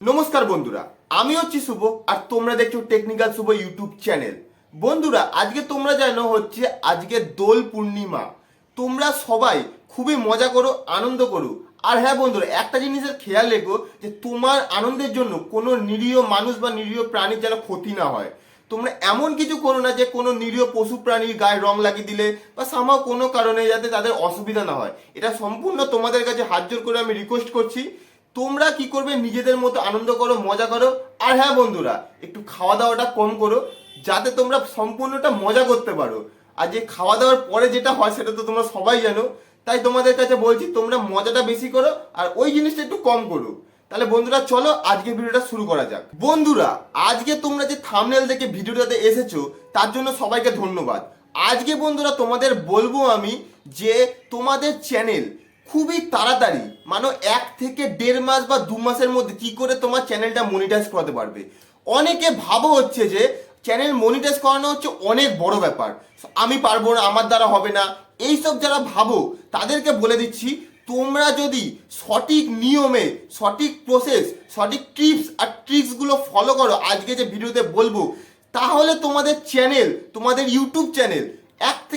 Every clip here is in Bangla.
নমস্কার বন্ধুরা, আমি হচ্ছি শুভ আর তোমরা দেখছ টেকনিক্যাল শুভ ইউটিউব চ্যানেল। বন্ধুরা, আজকে তোমরা জানো হচ্ছে আজকে দোল পূর্ণিমা। তোমরা সবাই খুবই মজা করো, আনন্দ করো। আর হ্যাঁ বন্ধুরা, একটা জিনিসের খেয়াল রেখো যে তোমার আনন্দের জন্য কোনো নিরীহ মানুষ বা নিরীহ প্রাণীর যেন ক্ষতি না হয়। তোমরা এমন কিছু করো না যে কোনো নিরীহ পশু প্রাণীর গায়ে রং লাগিয়ে দিলে বা সামাও কোনো কারণে যাতে তাদের অসুবিধা না হয়। এটা সম্পূর্ণ তোমাদের কাছে হাত জোর করে আমি রিকোয়েস্ট করছি তোমরা কি করবে? নিজেদের মতো আনন্দ করো, মজা করো। আর হ্যাঁ বন্ধুরা, একটু খাওয়া দাওয়াটা কম করো, যাতে তোমরা সম্পূর্ণটা মজা করতে পারো। আর যে খাওয়া দাওয়ার পরে যেটা হয় সেটা তো তোমরা সবাই জানো। তাই তোমাদের কাছে বলছি, তোমরা মজাটা বেশি করো আর ওই জিনিসটা একটু কম করো। তাহলে বন্ধুরা, চলো আজকে ভিডিওটা শুরু করা যাক। বন্ধুরা, আজকে তোমরা যে থামনেল দেখে ভিডিওটাতে এসেছ, তার জন্য সবাইকে ধন্যবাদ। আজকে বন্ধুরা, তোমাদের বলব আমি যে তোমাদের চ্যানেল খুবই তাড়াতাড়ি মানে এক থেকে দেড় মাস বা দু মাসের মধ্যে কি করে তোমার চ্যানেলটা মনিটাইজ করাতে পারবে। অনেকে ভাবো হচ্ছে যে চ্যানেল মনিটাইজ করানো হচ্ছে অনেক বড় ব্যাপার। আমি পারব না, আমার দ্বারা হবে না। এইসব যারা ভাবো, তাদেরকে বলে দিচ্ছি, তোমরা যদি সঠিক নিয়মে, সঠিক প্রসেস সঠিক টিপস আর ট্রিক্সগুলো ফলো করো, আজকে যে ভিডিওতে বলব, তাহলে তোমাদের চ্যানেল তোমাদের ইউটিউব চ্যানেল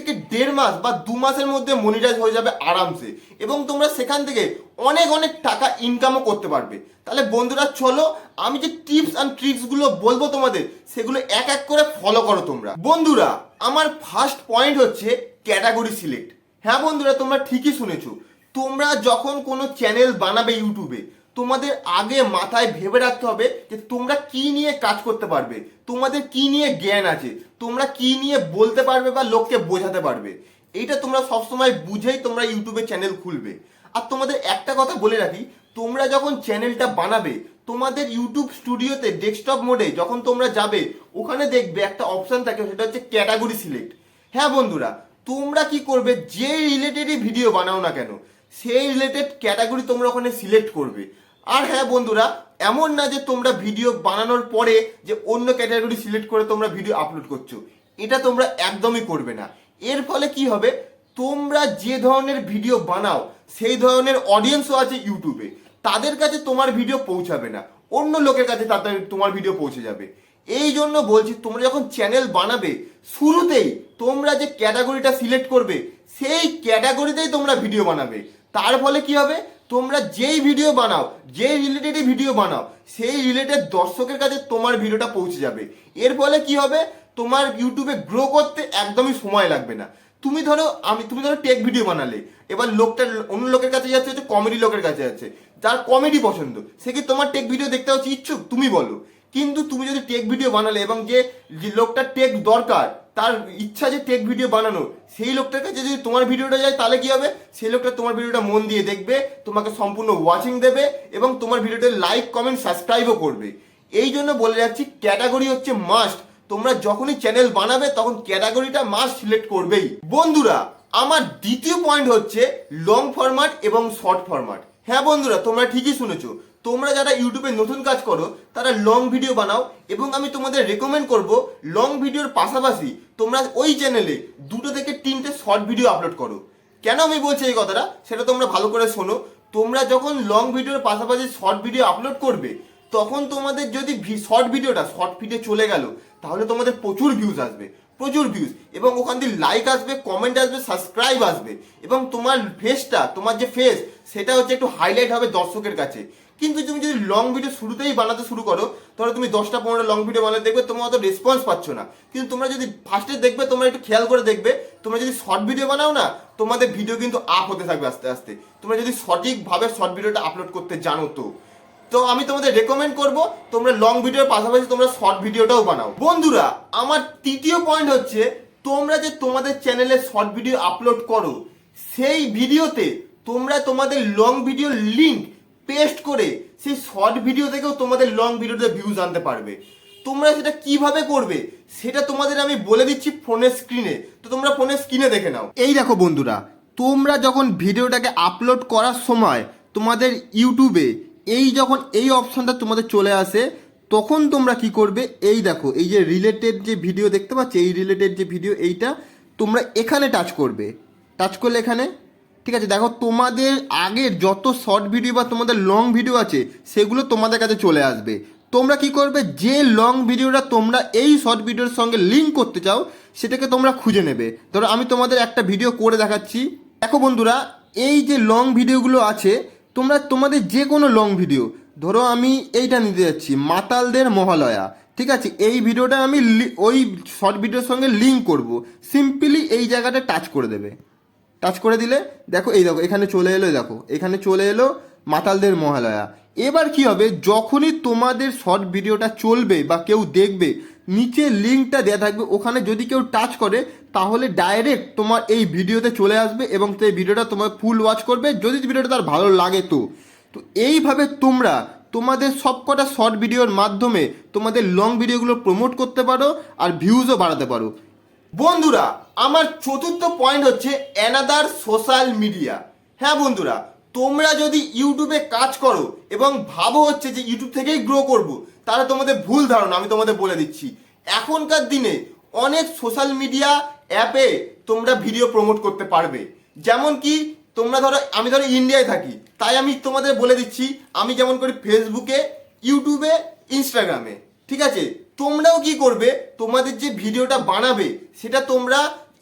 থেকে দেড় মাস বা দু মাসের মধ্যে মনিটাইজ হয়ে যাবে আরামসে। এবং তোমরা সেখান থেকে অনেক অনেক টাকা ইনকামও করতে পারবে। তাহলে বন্ধুরা, চলো আমি যে টিপস অ্যান্ড ট্রিক্সগুলো বলব তোমাদের, সেগুলো এক এক করে ফলো করো তোমরা। বন্ধুরা, আমার ফার্স্ট পয়েন্ট হচ্ছে ক্যাটাগরি সিলেক্ট হ্যাঁ বন্ধুরা, তোমরা ঠিকই শুনেছো। তোমরা যখন কোনো চ্যানেল বানাবে ইউটিউবে, তোমাদের আগে মাথায় ভেবে রাখতে হবে যে তোমরা কি নিয়ে কাজ করতে পারবে, তোমাদের কি নিয়ে জ্ঞান আছে তোমরা কি নিয়ে বলতে পারবে বা লোককে বোঝাতে পারবে? এইটা তোমরা সবসময় বুঝেই তোমরা ইউটিউবে চ্যানেল খুলবে। আর তোমাদের একটা কথা বলে রাখি, তোমরা যখন চ্যানেলটা বানাবে, তোমাদের ইউটিউব স্টুডিওতে ডেস্কটপ মোডে যখন তোমরা যাবে, ওখানে দেখবে একটা অপশন থাকে, সেটা হচ্ছে ক্যাটাগরি সিলেক্ট হ্যাঁ বন্ধুরা, তোমরা কি করবে যে রিলেটেডই ভিডিও বানাও না কেন, সেই রিলেটেড ক্যাটাগরি তোমরা ওখানে সিলেক্ট করবে। আর হ্যাঁ বন্ধুরা এমন না যে তোমরা ভিডিও বানানোর পরে যে অন্য ক্যাটাগরি সিলেক্ট করে তোমরা ভিডিও আপলোড করছ। এটা তোমরা একদমই করবে না। এর ফলে কি হবে? তোমরা যে ধরনের ভিডিও বানাও, সেই ধরনের অডিয়েন্সও আছে ইউটিউবে তাদের কাছে তোমার ভিডিও পৌঁছাবে না। অন্য লোকের কাছে তাদের তোমার ভিডিও পৌঁছে যাবে। এই জন্য বলছি, তোমরা যখন চ্যানেল বানাবে, শুরুতেই তোমরা যে ক্যাটাগরিটা সিলেক্ট করবে, সেই ক্যাটাগরিতেই তোমরা ভিডিও বানাবে। তার ফলে কি হবে? তোমরা যেই ভিডিও বানাও, যেই রিলেটেড ভিডিও বানাও, সেই রিলেটেড দর্শকের কাছে তোমার ভিডিওটা পৌঁছে যাবে। এর ফলে কি হবে? তোমার ইউটিউবে গ্রো করতে একদমই সময় লাগবে না। তুমি ধরো, আমি, তুমি ধরো টেক ভিডিও বানালে। এবার লোকটা অন্য লোকের কাছে যাচ্ছে, হচ্ছে কমেডি লোকের কাছে যাচ্ছে। যার কমেডি পছন্দ, সে কি তোমার টেক ভিডিও দেখতে হচ্ছে ইচ্ছুক? তুমি বলো। কিন্তু তুমি যদি টেক ভিডিও বানালে এবং যে লোকটা টেক দরকার তার ইচ্ছা যে টেক ভিডিও বানানো, সেই লোকটার কাছে যদি তোমার ভিডিওটা যায় তাহলে কি হবে? সেই লোকটা তোমার ভিডিওটা মন দিয়ে দেখবে, তোমাকে সম্পূর্ণ ওয়াচিং দেবে এবং তোমার ভিডিওতে লাইক কমেন্ট সাবস্ক্রাইবও করবে। এই জন্য বলে যাচ্ছি ক্যাটাগরি হচ্ছে মাস্ট তোমরা যখনই চ্যানেল বানাবে, তখন ক্যাটাগরিটা মাস্ট সিলেক্ট করবেই। বন্ধুরা, আমার দ্বিতীয় পয়েন্ট হচ্ছে লং ফরম্যাট এবং শর্ট ফরম্যাট হ্যাঁ বন্ধুরা, তোমরা ঠিকই শুনেছো। তোমরা যারা ইউটিউবে নতুন কাজ করো, তারা লং ভিডিও বানাও এবং আমি তোমাদের রেকমেন্ড করব লং ভিডিওর পাশাপাশি তোমরা ওই চ্যানেলে দুটো থেকে তিনটে শর্ট ভিডিও আপলোড করো। কেন আমি বলছি এই কথাটা? সেটা তোমরা ভালো করে শোনো। তোমরা যখন লং ভিডিওর পাশাপাশি শর্ট ভিডিও আপলোড করবে, তখন তোমাদের যদি শর্ট ভিডিওটা শর্ট ভিডিও চলে গেল, তাহলে তোমাদের প্রচুর ভিউজ আসবে। প্রচুর ভিউজ এবং ওখান দিয়ে লাইক আসবে কমেন্ট আসবে সাবস্ক্রাইব আসবে। এবং তোমার ফেসটা তোমার যে ফেস সেটা হচ্ছে একটু হাইলাইট হবে দর্শকের কাছে। কিন্তু তুমি যদি লং ভিডিও শুরুতেই বানাতে শুরু করো তাহলে তুমি দশটা পনেরো লং ভিডিও বানাতে দেখবে তোমার অত রেসপন্স পাচ্ছ না। কিন্তু তোমরা যদি ফার্স্টে দেখবে, তোমরা একটু খেয়াল করে দেখবে, তোমরা যদি শর্ট ভিডিও বানাও না, তোমাদের ভিডিও কিন্তু আপ হতে থাকবে আস্তে আস্তে। তোমরা যদি সঠিকভাবে শর্ট ভিডিওটা আপলোড করতে জানো তো। তো আমি তোমাদের রেকমেন্ড করব, তোমরা লং ভিডিওর পাশাপাশি তোমরা শর্ট ভিডিওটাও বানাও। বন্ধুরা, আমার তৃতীয় পয়েন্ট হচ্ছে, তোমরা যে তোমাদের চ্যানেলে শর্ট ভিডিও আপলোড করো, সেই ভিডিওতে তোমরা তোমাদের লং ভিডিও লিংক পেস্ট করে সেই শর্ট ভিডিও থেকেও তোমাদের লং ভিডিওতে ভিউজ আনতে পারবে। তোমরা সেটা কীভাবে করবে, সেটা তোমাদের আমি বলে দিচ্ছি ফোনের স্ক্রিনে তো তোমরা ফোনের স্ক্রিনে দেখে নাও। এই দেখো বন্ধুরা, তোমরা যখন ভিডিওটাকে আপলোড করার সময় তোমাদের ইউটিউবে এই যখন এই অপশনটা তোমাদের চলে আসে, তখন তোমরা কি করবে? এই দেখো, এই যে রিলেটেড যে ভিডিও দেখতে পাচ্ছ, এই রিলেটেড যে ভিডিও এইটা তোমরা এখানে টাচ করবে। টাচ করলে এখানে, ঠিক আছে? দেখো, তোমাদের আগের যত শর্ট ভিডিও বা তোমাদের লং ভিডিও আছে, সেগুলো তোমাদের কাছে চলে আসবে। তোমরা কি করবে? যে লং ভিডিওটা তোমরা এই শর্ট ভিডিওর সঙ্গে লিঙ্ক করতে চাও, সেটাকে তোমরা খুঁজে নেবে। ধরো, আমি তোমাদের একটা ভিডিও করে দেখাচ্ছি। দেখো বন্ধুরা, এই যে লং ভিডিওগুলো আছে তোমরা তোমাদের যে কোনো লং ভিডিও ধরো আমি এইটা নিতে যাচ্ছি, মাতালদের মহালয়া, ঠিক আছে? এই ভিডিওটা আমি ওই শর্ট ভিডিওর সঙ্গে লিঙ্ক করব। সিম্পলি এই জায়গাটা টাচ করে দেবে। টাচ করে দিলে, দেখো, এই দেখো, এখানে চলে এলো দেখো, এখানে চলে এলো মাতালদের মহালয়া। এবার কি হবে? যখনই তোমাদের শর্ট ভিডিওটা চলবে বা কেউ দেখবে নিচে লিঙ্কটা দেওয়া থাকবে, ওখানে যদি কেউ টাচ করে, তাহলে ডাইরেক্ট তোমার এই ভিডিওতে চলে আসবে এবং সেই ভিডিওটা তোমার ফুল ওয়াচ করবে, যদি ভিডিওটা তার ভালো লাগে তো। তো এইভাবে তোমরা তোমাদের সবকটা শর্ট ভিডিওর মাধ্যমে তোমাদের লং ভিডিওগুলো প্রমোট করতে পারো আর ভিউজও বাড়াতে পারো। বন্ধুরা, আমার চতুর্থ পয়েন্ট হচ্ছে অ্যানাদার সোশ্যাল মিডিয়া হ্যাঁ বন্ধুরা তোমরা যদি ইউটিউবে কাজ করো এবং ভাবো হচ্ছে যে ইউটিউব থেকেই গ্রো করব, তাহলে তোমাদের ভুল ধারণা আমি তোমাদের বলে দিচ্ছি। এখনকার দিনে অনেক সোশ্যাল মিডিয়া অ্যাপে তোমরা ভিডিও প্রমোট করতে পারবে। যেমন কি, তোমরা ধরো, আমি ধরো ইন্ডিয়ায় থাকি, তাই আমি তোমাদের বলে দিচ্ছি, আমি যেমন করি ফেসবুকে ইউটিউবে ইনস্টাগ্রামে ঠিক আছে? তোমরাও কি করবে, তোমাদের যে ভিডিওটা বানাবে, সেটা তোমরা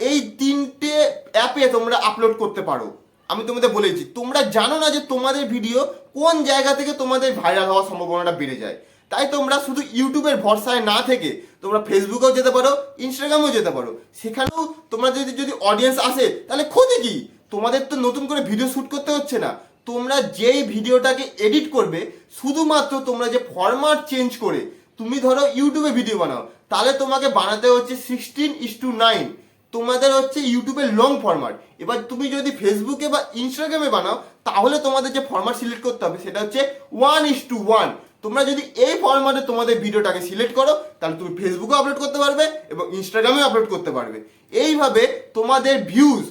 এই তিনটে অ্যাপে তোমরা আপলোড করতে পারো। আমি তোমাদের বলেছি, তোমরা জানো না যে তোমাদের ভিডিও কোন জায়গা থেকে তোমাদের ভাইরাল হওয়ার সম্ভাবনাটা বেড়ে যায়। তাই তোমরা শুধু ইউটিউবের ভরসায় না থেকে তোমরা ফেসবুকেও যেতে পারো ইনস্টাগ্রামেও যেতে পারো। সেখানেও তোমরা যদি যদি অডিয়েন্স আসে, তাহলে খোঁজে কি? তোমাদের তো নতুন করে ভিডিও শ্যুট করতে হচ্ছে না। তোমরা যেই ভিডিওটাকে এডিট করবে, শুধুমাত্র তোমরা যে ফরম্যাট চেঞ্জ করে, তুমি ধরো ইউটিউবে ভিডিও বানাও, তাহলে তোমাকে বানাতে হচ্ছে সিক্সটিন ইস টু নাইন তোমাদের হচ্ছে ইউটিউবের লং ফরম্যাট এবার তুমি যদি ফেসবুকে বা ইনস্টাগ্রামে বানাও, তাহলে তোমাদের যে ফরম্যাট সিলেক্ট করতে হবে, সেটা হচ্ছে ওয়ান ইস টু ওয়ান তোমরা যদি এই ফরম্যাটে তোমাদের ভিডিওটাকে সিলেক্ট করো, তাহলে তুমি ফেসবুকে আপলোড করতে পারবে এবং ইনস্টাগ্রামে আপলোড করতে পারবে। এইভাবে তোমাদের ভিউজ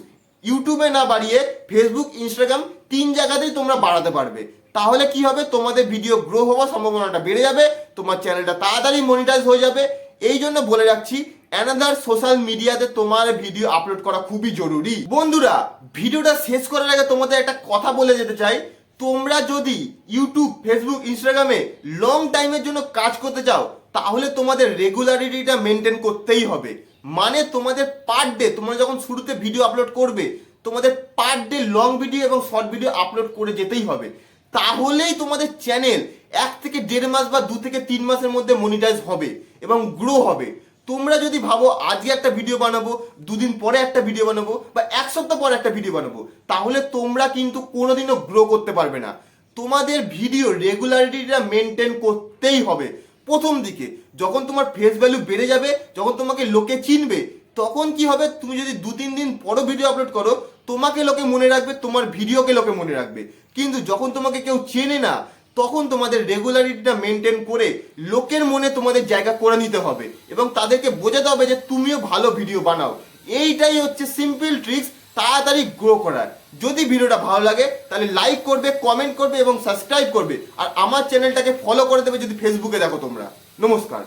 ইউটিউবে না বাড়িয়ে ফেসবুক ইনস্টাগ্রাম তিন জায়গাতেই তোমরা বাড়াতে পারবে। তাহলে কি হবে? তোমাদের ভিডিও গ্রো হওয়ার সম্ভাবনাটা বেড়ে যাবে, তোমার চ্যানেলটা তাড়াতাড়ি মনিটাইজ হয়ে যাবে। এই জন্য বলে রাখছি অ্যানাদার সোশ্যাল মিডিয়াতে তোমার ভিডিও আপলোড করা খুবই জরুরি। বন্ধুরা, ভিডিওটা শেষ করার আগে তোমাদের একটা কথা বলে যেতে চাই। তোমরা যদি ইউটিউব ফেসবুক ইনস্টাগ্রামে লং টাইমের জন্য কাজ করতে চাও, তাহলে তোমাদের রেগুলারিটিটা মেনটেন করতেই হবে। মানে তোমাদের পার ডে তোমরা যখন শুরুতে ভিডিও আপলোড করবে, তোমাদের পার ডে লং ভিডিও এবং শর্ট ভিডিও আপলোড করে যেতেই হবে। তাহলেই তোমাদের চ্যানেল এক থেকে দেড় মাস বা দু থেকে তিন মাসের মধ্যে মনিটাইজ হবে এবং গ্রো হবে। তোমরা যদি ভাবো আজকে একটা ভিডিও বানাবো, দুদিন পরে একটা ভিডিও বানাবো, বা এক সপ্তাহ পরে একটা ভিডিও বানাবো, তাহলে তোমরা কিন্তু কোনোদিনও গ্রো করতে পারবে না। তোমাদের ভিডিও রেগুলারিটিটা মেনটেন করতেই হবে। প্রথম দিকে, যখন তোমার ফেস ভ্যালু বেড়ে যাবে, যখন তোমাকে লোকে চিনবে, তখন কি হবে? তুমি যদি দু তিন দিন পরও ভিডিও আপলোড করো, তোমাকে লোকে মনে রাখবে, তোমার ভিডিওকে লোকে মনে রাখবে। কিন্তু যখন তোমাকে কেউ চেনে না তখন তোমাদের রেগুলারিটিটা মেনটেন করে লোকের মনে তোমাদের জায়গা করে নিতে হবে এবং তাদেরকে বোঝাতে হবে যে তুমিও ভালো ভিডিও বানাও। এইটাই হচ্ছে সিম্পল ট্রিক্স তাড়াতাড়ি গ্রো করার। যদি ভিডিওটা ভালো লাগে, তাহলে লাইক করবে কমেন্ট করবে এবং সাবস্ক্রাইব করবে। আর আমার চ্যানেলটাকে ফলো করে দেবে যদি ফেসবুকে দেখো তোমরা। নমস্কার।